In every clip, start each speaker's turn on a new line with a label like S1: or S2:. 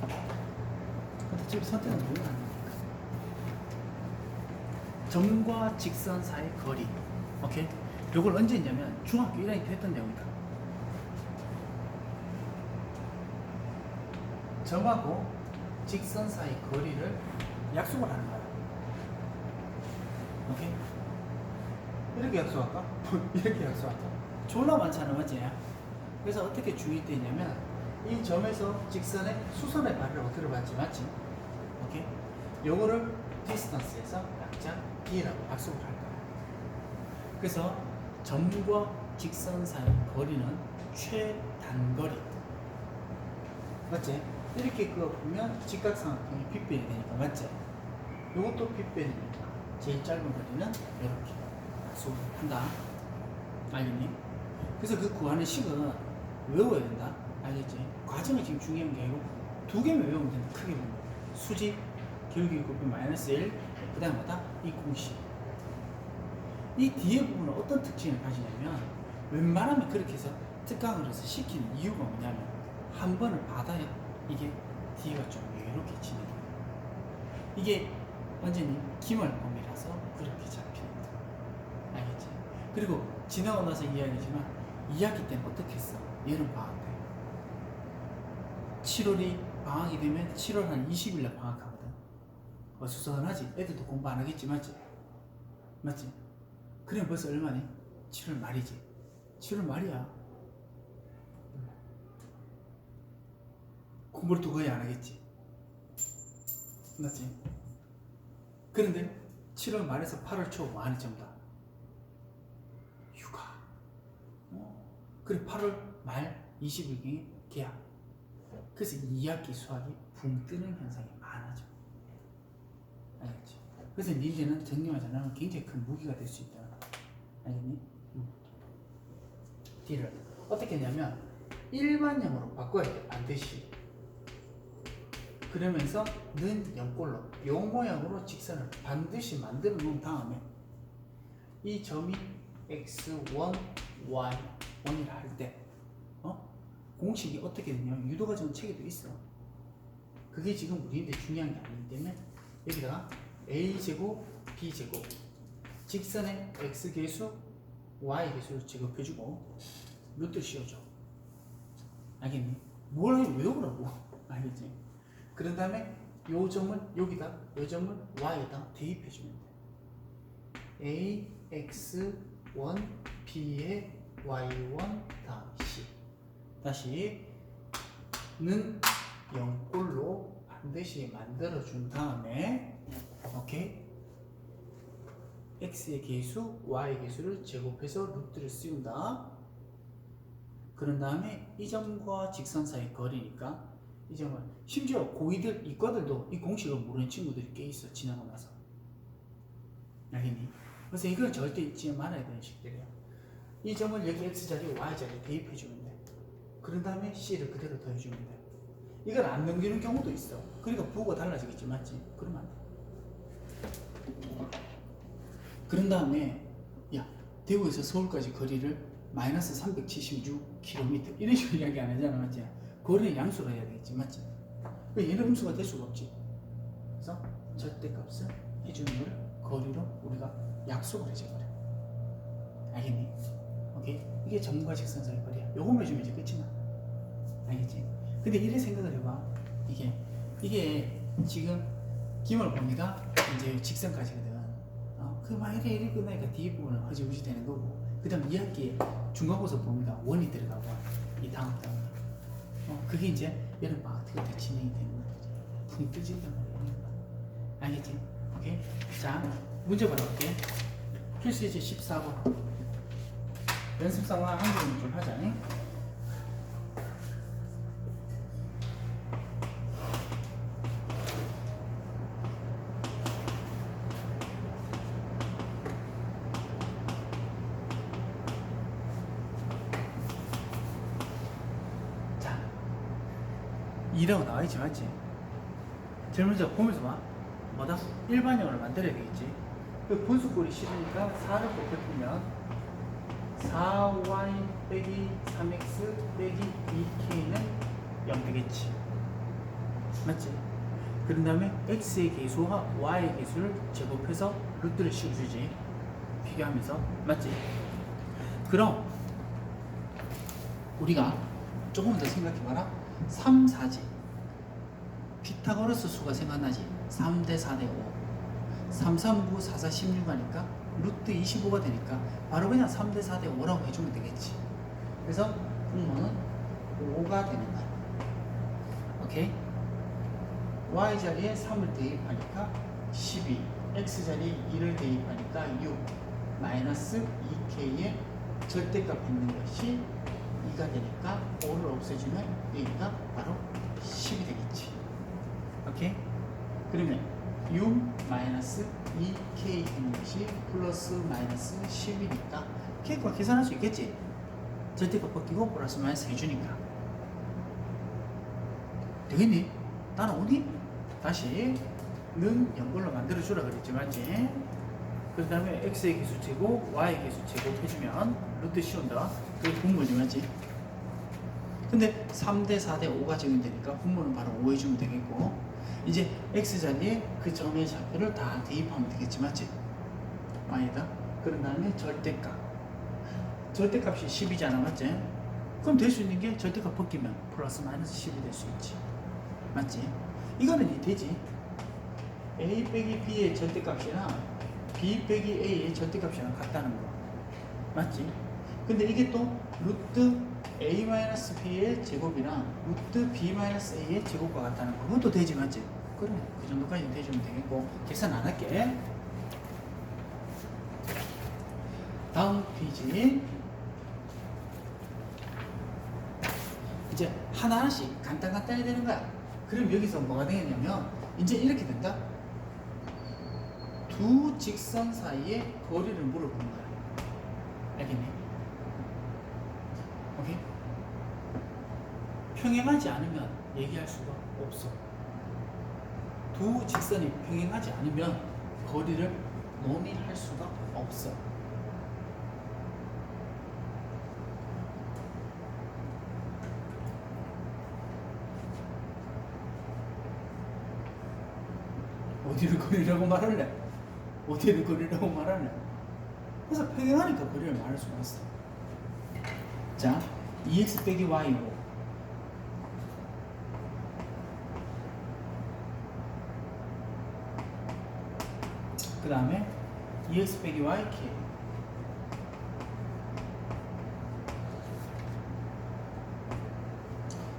S1: 근데 지금 선택은 누구나 하는 거니까. 점과 직선 사이 거리. 오케이? 요걸 언제 했냐면 중학교 1학년 때 했던 내용이다. 점하고 직선 사이 거리를 약속을 하는 거야. 오케이? 이렇게 약속할까? 이렇게 약속할까? 졸라 많잖아, 맞지? 그래서 어떻게 주의되냐면 이 점에서 직선의 수선의 발을 어디로 받지, 맞지? 오케이? 요거를 디스턴스에서 약자 B라고 약속을 할 거야. 그래서 점과 직선 사이 거리는 최단거리. 맞지? 이렇게 그어보면 직각삼각형이 빗변이 되니까 맞지? 요것도 빗변이니까 제일 짧은 거리는 이렇게 약속을 한다. 알겠니? 그래서 그 구하는 식은 외워야 된다. 알겠지? 과정이 지금 중요한 게 아니고 두 개만 외우면 된다. 크게 보면. 수직, 기울기 곱비 마이너스 1, 그 다음 뭐다? 이 공식. 이 뒤에 부분은 어떤 특징을 가지냐면 웬만하면 그렇게 해서 특강을 해서 시키는 이유가 뭐냐면 한 번을 받아야 이게 뒤가 좀 이렇게 진행돼요. 이게 완전히 기말범이라서 그렇게 잡힙니다. 알겠지? 그리고 지나고 나서 이야기지만 2학기 때는 어떻게 했어? 여름 때. 7월이 방학이 되면 7월 한 20일 날 방학하거든. 어수선하지? 애들도 공부 안 하겠지, 맞지? 맞지? 그럼 벌써 얼마니? 7월 말이지. 7월 말이야. 공부를 또 거의 안 하겠지. 맞지? 그런데 7월 말에서 8월 초 많이 전부 다 휴가. 어? 그래 8월 말 20일경에 계약. 그래서 2학기 수학이 붕 뜨는 현상이 많아져. 알겠지? 그래서 니네는 정리만 잘하면 굉장히 큰 무기가 될 수 있다. 알겠니? 응. D를 어떻게 했냐면 일반형으로 바꿔야 돼. 반드시. 그러면서 는 영꼴로 요 모양으로 직선을 반드시 만들어 놓은 다음에 이 점이 x1, y, 1이라 할때 어? 공식이 어떻게 되냐면 유도과정 책에도 있어 그게 지금 우리한테 중요한 게 아니기 때문에 여기다가 a제곱, b제곱 직선의 x계수, y계수를 제곱해주고 루트 씌워줘 알겠니? 뭘 외우라고 알겠지? 그런 다음에 요 점을 여기다 요 점을 y에다 대입해 주면 돼. a x 1 b에 y 1 다음 c 다시 는 0꼴로 반드시 만들어 준 다음에 오케이 x의 계수 y 계수를 제곱해서 루트를 씌운다. 그런 다음에 이 점과 직선 사이 거리니까 이 점은 심지어 고2들 이과들도 이 공식을 모르는 친구들이 꽤 있어 지나고 나서 알겠니? 그래서 이걸 절대 잊지 말아야 되는 식들이야 이 점을 여기 x자리 y자리에 대입해 주면 돼 그런 다음에 c를 그대로 더해주면 돼 이걸 안 넘기는 경우도 있어. 그러니까 부호가 달라지겠지. 맞지? 그러면 안 돼. 그런 다음에 야 대구에서 서울까지 거리를 마이너스 376km 이런 식으로 이야기 안 하잖아. 맞지? 거리는 양수로 해야 되겠지. 맞지? 왜 얘는 음수가 될 수가 없지? 그래서 절대값을 기준을 거리로 우리가 약속을 해줘버려. 알겠니? 오케이? 이게 점과 직선 사이 거리야. 요거만 해주면 이제 끝이나 알겠지? 근데 이래 생각을 해봐 이게 이게 지금 기말 봅니다 이제 직선까지거든 어? 그막 이래 이래 끝나니까 뒤에 부분은 허지부지 되는 거고 그 다음 2학기에 중간고사 봅니다 원이 들어가고 이 다음 다음 어, 그게 이제 여름 방학 때 진행이 되는 거지. 붕 뜨진단 말이야. 알겠지? 오케이? 자, 문제 받아볼게. 필수 이제 14번. 연습 상황 한 개는 좀 하자. 잉? 자, 2라고 나와있지 맞지? 제일 먼저 보면서 봐 뭐다? 일반형을 만들어야 되겠지 그 분수꼴이 싫으니까 4를 곱해보면 4y 빼기 3x 빼기 2k는 0 되겠지 맞지? 그런 다음에 x의 계수와 y의 계수를 제곱해서 루트를 씌워주지. 비교하면서. 맞지? 그럼 우리가 조금 더 생각해봐라. 3, 4지. 피타고라스 수가 생각나지. 3대 4대 5. 3, 3, 9, 4, 4, 16 하니까 루트 25가 되니까 바로 그냥 3대 4대 5라고 해주면 되겠지. 그래서 분모는 5가 되는 거야. 오케이? y 자리에 3을 대입하니까 12, x 자리에 2를 대입하니까 6, 마이너스 2k의 절대값 있는 것이 2가 되니까 5를 없애주면 여기가 바로 10이 되겠지. 그러면 6 마이너스 2k 있는 것이 플러스 마이너스 10이니까 k가 계산할 수 있겠지? 절대값 벗기고 플러스 마이너스 해주니까 되겠니? 어디? 다시 는 연골로 만들어주라 그랬지 맞지? 그 다음에 x의 개수 제곱, y의 개수 제곱 해주면 루트 씌운다 그게 분모지 맞지? 근데 3대 4대 5가 적용되니까 분모는 바로 5 해주면 되겠고 이제 x 자리에 그 점의 좌표를 다 대입하면 되겠지 맞지? y에다 그런 다음에 절대값 절대값이 10이잖아 맞지? 그럼 될 수 있는 게 절대값 벗기면 플러스 마이너스 10이 될 수 있지 맞지? 이거는 이 되지 a 빼기 b의 절대값이랑 b 빼기 a의 절대값이랑 같다는 거 맞지? 근데 이게 또 루트 a 마이너스 b의 제곱이랑 루트 b 마이너스 a의 제곱과 같다는 거 그것도 되지 맞지? 그래. 그 정도까지 대주면 되겠고 계산 안 할게. 다음 페이지 이제 하나하나씩 간단간단히 되는 거야. 그럼 여기서 뭐가 되겠냐면 이제 이렇게 된다. 두 직선 사이의 거리를 물어보는 거야. 알겠니? 오케이? 평행하지 않으면 얘기할 수가 없어 두 직선이 평행하지 않으면 거리를 논의할 수가 없어 어디를 거리라고 말할래? 어디를 거리라고 말할래? 그래서 평행하니까 거리를 말할 수가 있어. 자, 2x 빼기 y고 그 다음에 2x 빼기 y k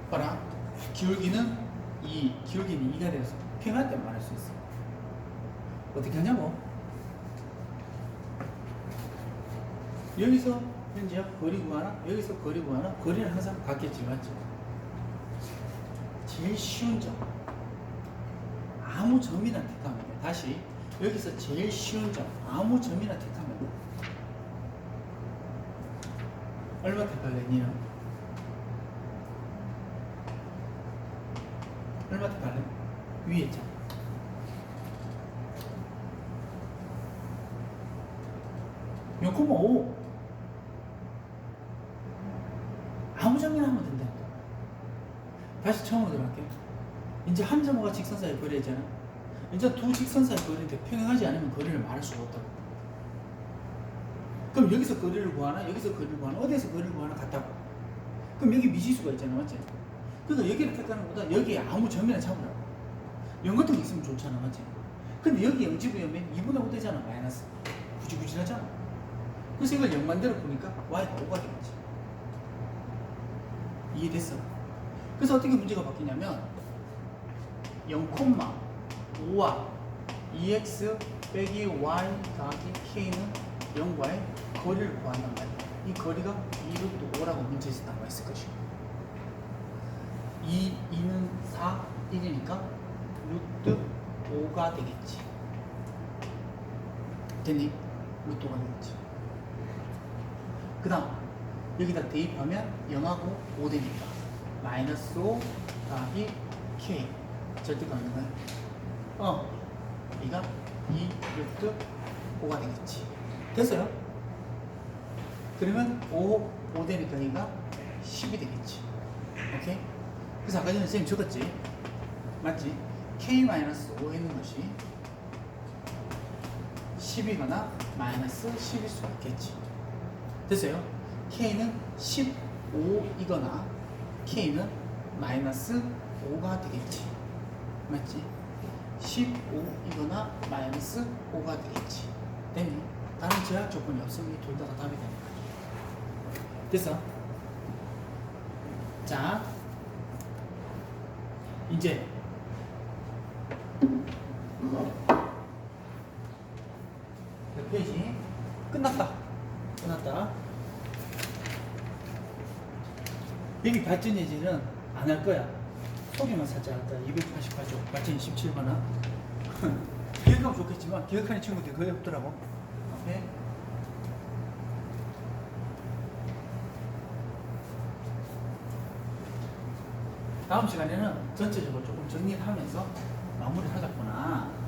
S1: 봐라. 기울기는 2, 기울기는 2가 되어서 평행할 때 말할 수 있어. 어떻게 하냐고? 여기서 현재 거리 구하나? 여기서 거리 구하나? 거리는 항상 같겠지 맞죠 제일 쉬운 점. 아무 점이나 택하면 돼 다시 여기서 제일 쉬운 점 아무 점이나 택하면 돼 얼마 택할래 니는 얼마 택할래 위에 있잖아 0,5 아무 점이나 하면 된다. 다시 처음으로 들어갈게요. 이제 한 점과 직선 사이 거리 있잖아. 이제 두 직선 사이 거리인데 평행하지 않으면 거리를 말할 수가 없다고. 그럼 여기서 거리를 구하나 여기서 거리를 구하나 어디에서 거리를 구하나 같다고. 그럼 여기 미지수가 있잖아, 맞지? 그러니까 여기를 택하는 것보다 여기에 아무 점이나 잡으라고. 0게 있으면 좋잖아, 맞지? 근데 여기 0지부면 2분의 5 되잖아, 마이너스. 구지구지하잖아. 그래서 이걸 0만대로 보니까 y가 5가 되겠지. 이해됐어? 그래서 어떻게 문제가 바뀌냐면 0,5와 2x 빼기 y 더하기 k는 0과의 거리를 구한단 말이야. 이 거리가 2루트 5라고 문제에서 나와 있을 것이고 2, 2는 4, 1이니까 루트 5가 되겠지. 됐니? 루트 5가 되겠지. 그 다음 여기다 대입하면 0하고 5 되니까 마이너스 5 더하기 k 절대가 없는 거야 어 이가 2 루트 5가 되겠지 됐어요? 그러면 5, 5 되니까 이가 10이 되겠지 오케이? 그래서 아까 전에 선생님 적었지 맞지? k-5 있는 것이 10이거나 마이너스 10일 수가 있겠지. 됐어요? k는 15이거나 k는 마이너스 5가 되겠지. 맞지? 15이거나 마이너스 5가 되겠지. 됐니? 다른 제약 조건이 없으면 이둘 다가 답이 되는 거지. 됐어? 자, 이제 몇 페이지? 끝났다. 끝났다. 여기 발전 예제는 안 할 거야. 소개만 살짝 할까? 288조, 발전 17번은. 기억하면 좋겠지만, 기억하는 친구들이 거의 없더라고. 오케이? 다음 시간에는 전체적으로 조금 정리를 하면서 마무리를 하자꾸나.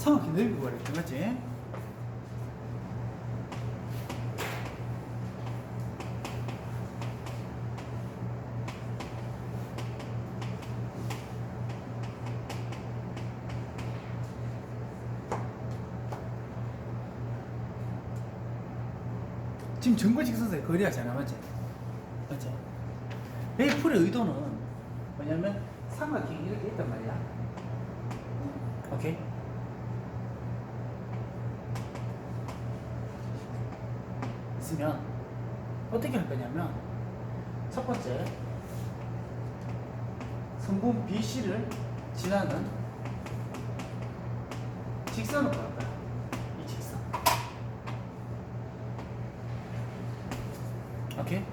S1: 성악기 넓고 그랬지, 맞지? 지금 정거직 선수의 거리하잖아, 맞지? 맞지? 베이풀의 의도는 뭐냐면 삼각형이 이렇게 있단 말이야. 오케이? 있으면 어떻게 할 거냐면 첫 번째 성분 BC를 지나는 직선을 볼 거야. 이 직선. 오케이?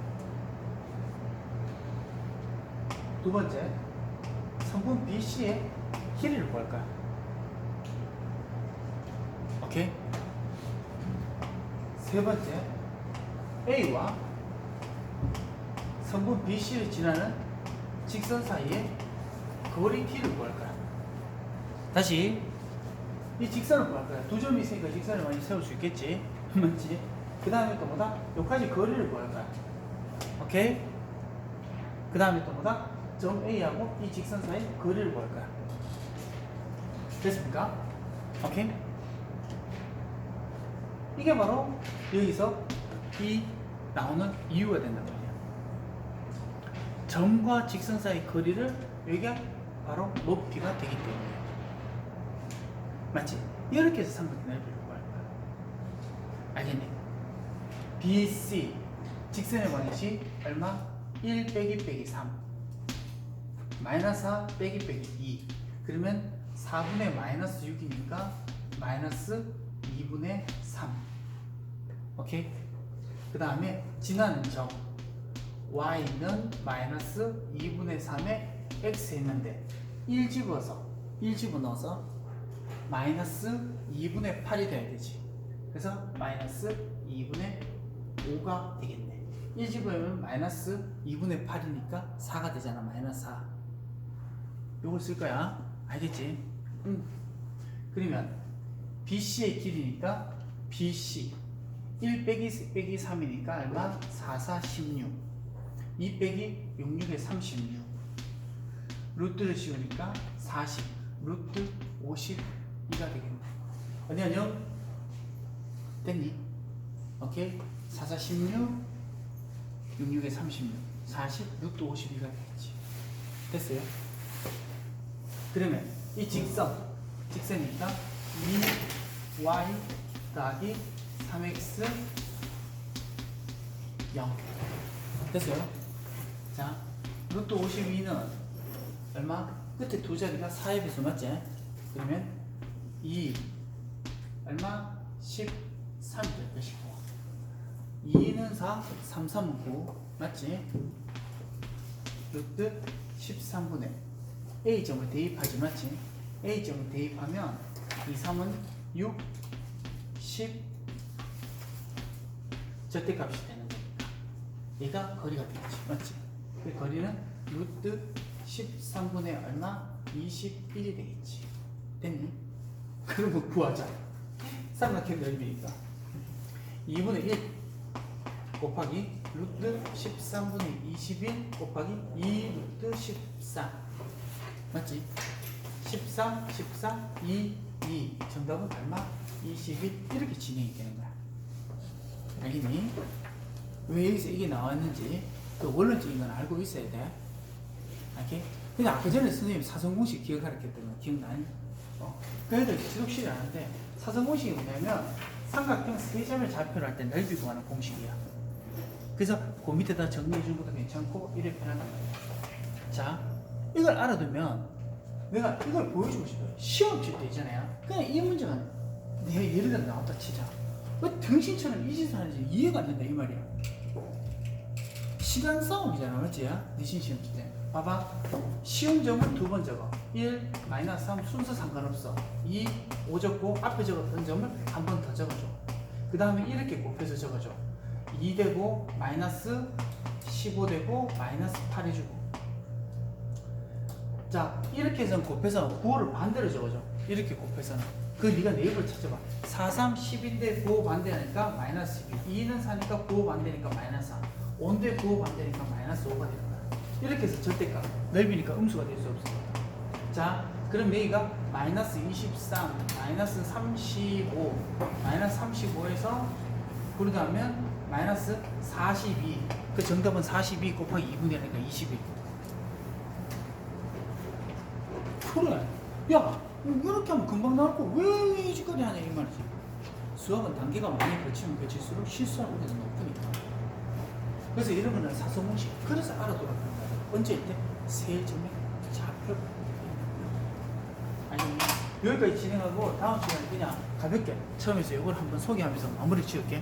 S1: 두 번째 성분 BC의 길이를 볼 거야. 오케이? 세 번째 A와 성분 BC를 지나는 직선 사이의 거리 T를 구할 거야. 다시 이 직선을 구할 거야. 두 점이 있으니까 직선을 많이 세울 수 있겠지. 맞지? 그 다음에 또 뭐다? 여기까지 거리를 구할 거야. 오케이? 그 다음에 또 뭐다? 점 A하고 이 직선 사이 거리를 구할 거야. 됐습니까? 오케이? 이게 바로 여기서 이 나오는 이유가 된단 말이야. 점과 직선 사이 거리를 여기가 바로 높이가 되기 때문에. 맞지? 이렇게 해서 삼각형 넓이를 구할 거야. 알겠니? BC 직선의 방향이 얼마? 1 빼기 빼기 3 마이너스 4 빼기 빼기 2 그러면 4분의 마이너스 6이니까 마이너스 2분의 3 오케이? 그 다음에 지나는 점 y는 마이너스 2분의 3에 x 했는데 1 집어서 1 집어넣어서 마이너스 2분의 8이 돼야 되지. 그래서 마이너스 2분의 5가 되겠네. 1 집어넣으면 마이너스 2분의 8이니까 4가 되잖아 마이너스 4 요걸 쓸 거야. 알겠지? 응. 그러면 BC의 길이니까 BC 1 빼기 빼기 3이니까 얼마? 4, 4, 16 2 빼기 6, 6에 36 루트를 씌우니까 40 루트 52가 되겠네 어디 아니요? 됐니? 오케이 4, 4, 16 6, 6에 36 40 루트 52가 되겠지 됐어요? 그러면 이 직선 직선이니까 2y 더하기 3x 0 됐어요? 자 루트 52는 얼마? 끝에 두 자리가 4의 배수 맞지? 그러면 2 얼마? 13이 될 것이고 2는 4, 3, 3은 9 맞지? 루트 13분의 A점을 대입하지 맞지? A점을 대입하면 2, 3은 6, 10 절대값이 되는 거니까 얘가 거리가 되겠지 맞지? 그 거리는 루트 13분의 얼마? 21이 되겠지 됐니? 그럼 뭐 구하자 삼각형 넓이니까 2분의 1 곱하기 루트 13분의 21 곱하기 2 루트 14 맞지? 13, 14, 2, 2 정답은 얼마? 21 이렇게 진행이 되는 거야 알겠니? 왜 여기서 이게 나왔는지 그 원론적인 건 알고 있어야 돼 알게? 근데 아까 전에 선생님 사성공식 기억하라 했던 거 기억나니? 어. 그래도 지속식이 아는데 사성공식이 뭐냐면 삼각형 세 점의 좌표를 할때 넓이 구하는 공식이야. 그래서 그 밑에다 정리해 주는 것도 괜찮고 이래 편하단 말이야. 자, 이걸 알아두면 내가 이걸 보여주고 싶어요. 시험 칠 때 있잖아요. 그냥 이 문제가 내가 예를 들어 나왔다 치자. 왜 등신처럼 이 짓을 하는지 이해가 안 된다 이 말이야. 시간 싸움이잖아, 맞지? 니신 시험 칠 때. 봐봐. 쉬운 점은 두 번 적어. 1, 마이너스 3 순서 상관없어. 2, 5 적고 앞에 적었던 점을 한 번 더 적어줘. 그 다음에 이렇게 곱해서 적어줘. 2 되고 마이너스 15 되고 마이너스 8 해주고. 자, 이렇게 해서 곱해서 9호를 반대로 적어줘. 이렇게 곱해서는. 그 네가 네이버를 찾아봐. 4, 3, 10인데 9호 반대하니까 마이너스 12. 2는 4니까 9호 반대니까 마이너스 4. 5인데 9호 반대니까 마이너스 5가 되는 거야. 이렇게 해서 절대값. 넓이니까 음수가 될 수 없어. 자, 그럼 여기가 마이너스 23, 마이너스 35, 마이너스 35에서 그러다 하면 마이너스 42. 그 정답은 42 곱하기 2분의 1이니까 21. 그래. 야, 이렇게 하면 금방 나올 거왜 이지까지 하냐 이 말이지. 수학은 단계가 많이 거치면 거칠수록 실수할 확률이 높으니까. 그래서 이런 거는 사소문식. 그래서 알아둬야 된다. 언제 때? 세 점의 좌표. 아니, 여기까지 진행하고 다음 시간에 그냥 가볍게 처음에서 이걸 한번 소개하면서 마무리 지을게.